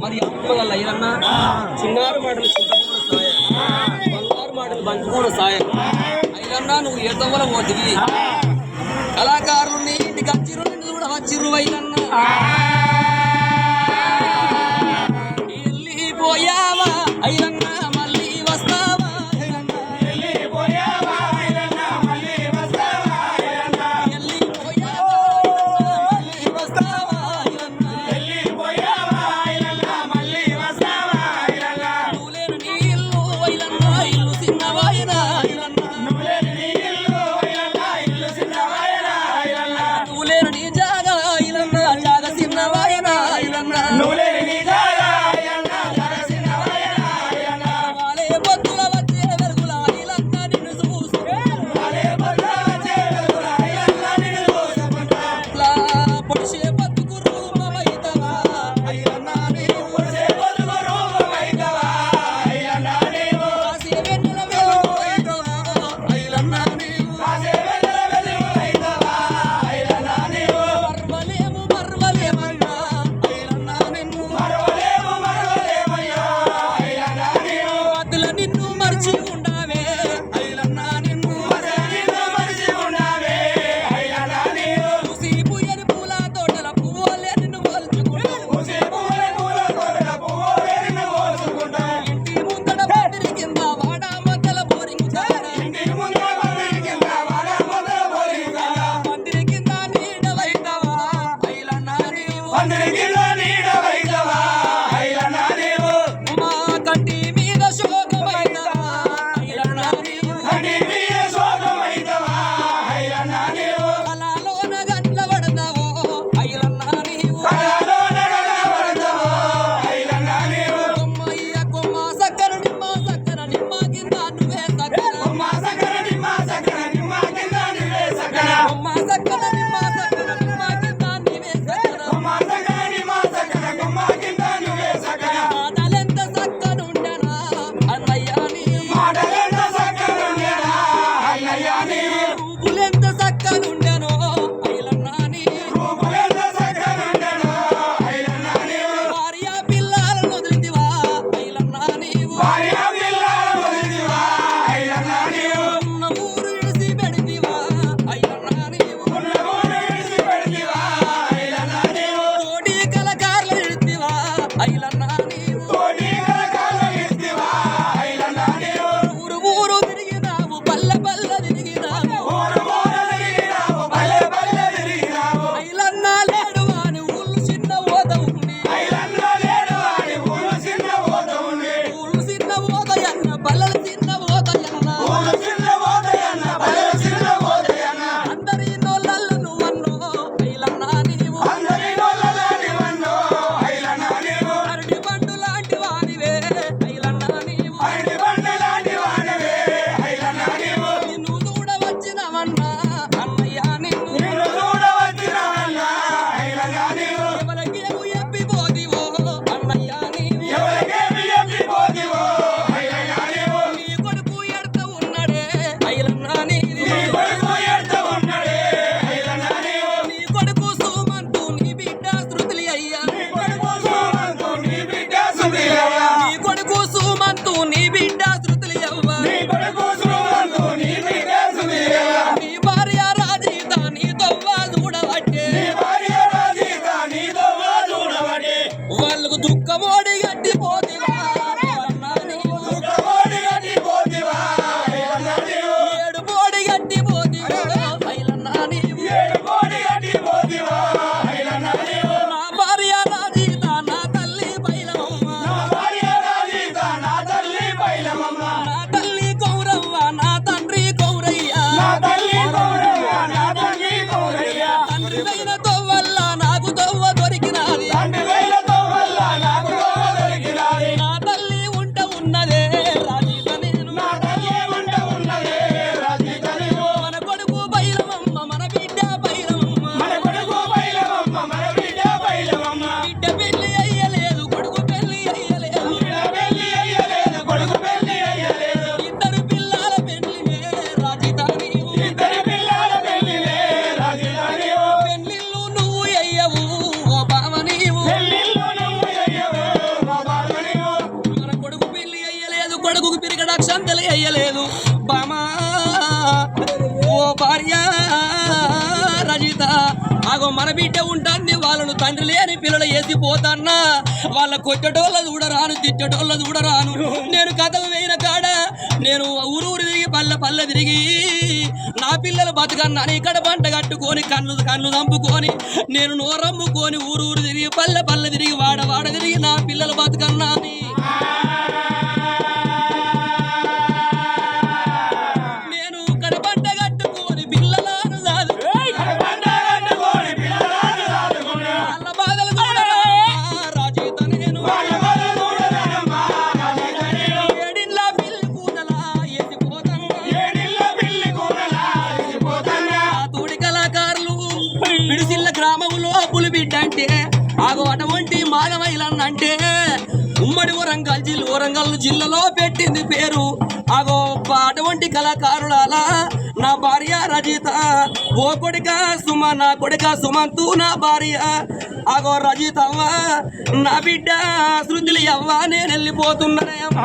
మరి అప్పుల లైరన్న చిన్నారు మాటలు చింతపూడ సాయ. బంగారు మాటలు బంచుకోన సాయ. అయిరన్నా నువ్వు ఏ దొంగల పోతివి కళాకారులు ఇంటికి వచ్చిర్రు నిన్ను కూడా వచ్చిర్రు వైరన్నా వాళ్ళకు దుఃఖమోడి చెయ్యలేదు బామా ఓ భార్య రజిత. ఆగో మన బిడ్డ ఉంటుంది వాళ్ళను తండ్రి లేని పిల్లలు వేసిపోతాన్నా. వాళ్ళ కొట్టటోళ్ళ చూడరాను తిట్టటోళ్ళ చూడరాను. నేను కథలు వేయిన కాడ నేను ఊరు ఊరు తిరిగి పల్లె పల్లె తిరిగి నా పిల్లలు బతుకన్నా ఇక్కడ పంట కట్టుకొని కళ్ళు కళ్ళు దంపుకొని నేను నోరమ్ముకొని ఊరు ఊరు తిరిగి పల్లె పల్లె తిరిగి వాడ వాడ తిరిగి నా పిల్లలు బతుకన్నా అటువంటి ఉమ్మడి వరంగల్ జిల్లా వరంగల్ జిల్లాలో పెట్టింది పేరు. అగో అటువంటి కళాకారులాల నా భార్య రజిత ఓ కొడుక సుమ నా కొడుక సుమంతు నా భార్య. అగో రజితవ్వ నా బిడ్డ శృతులు అవ్వ నేను వెళ్ళిపోతున్నానయ్యమ్మ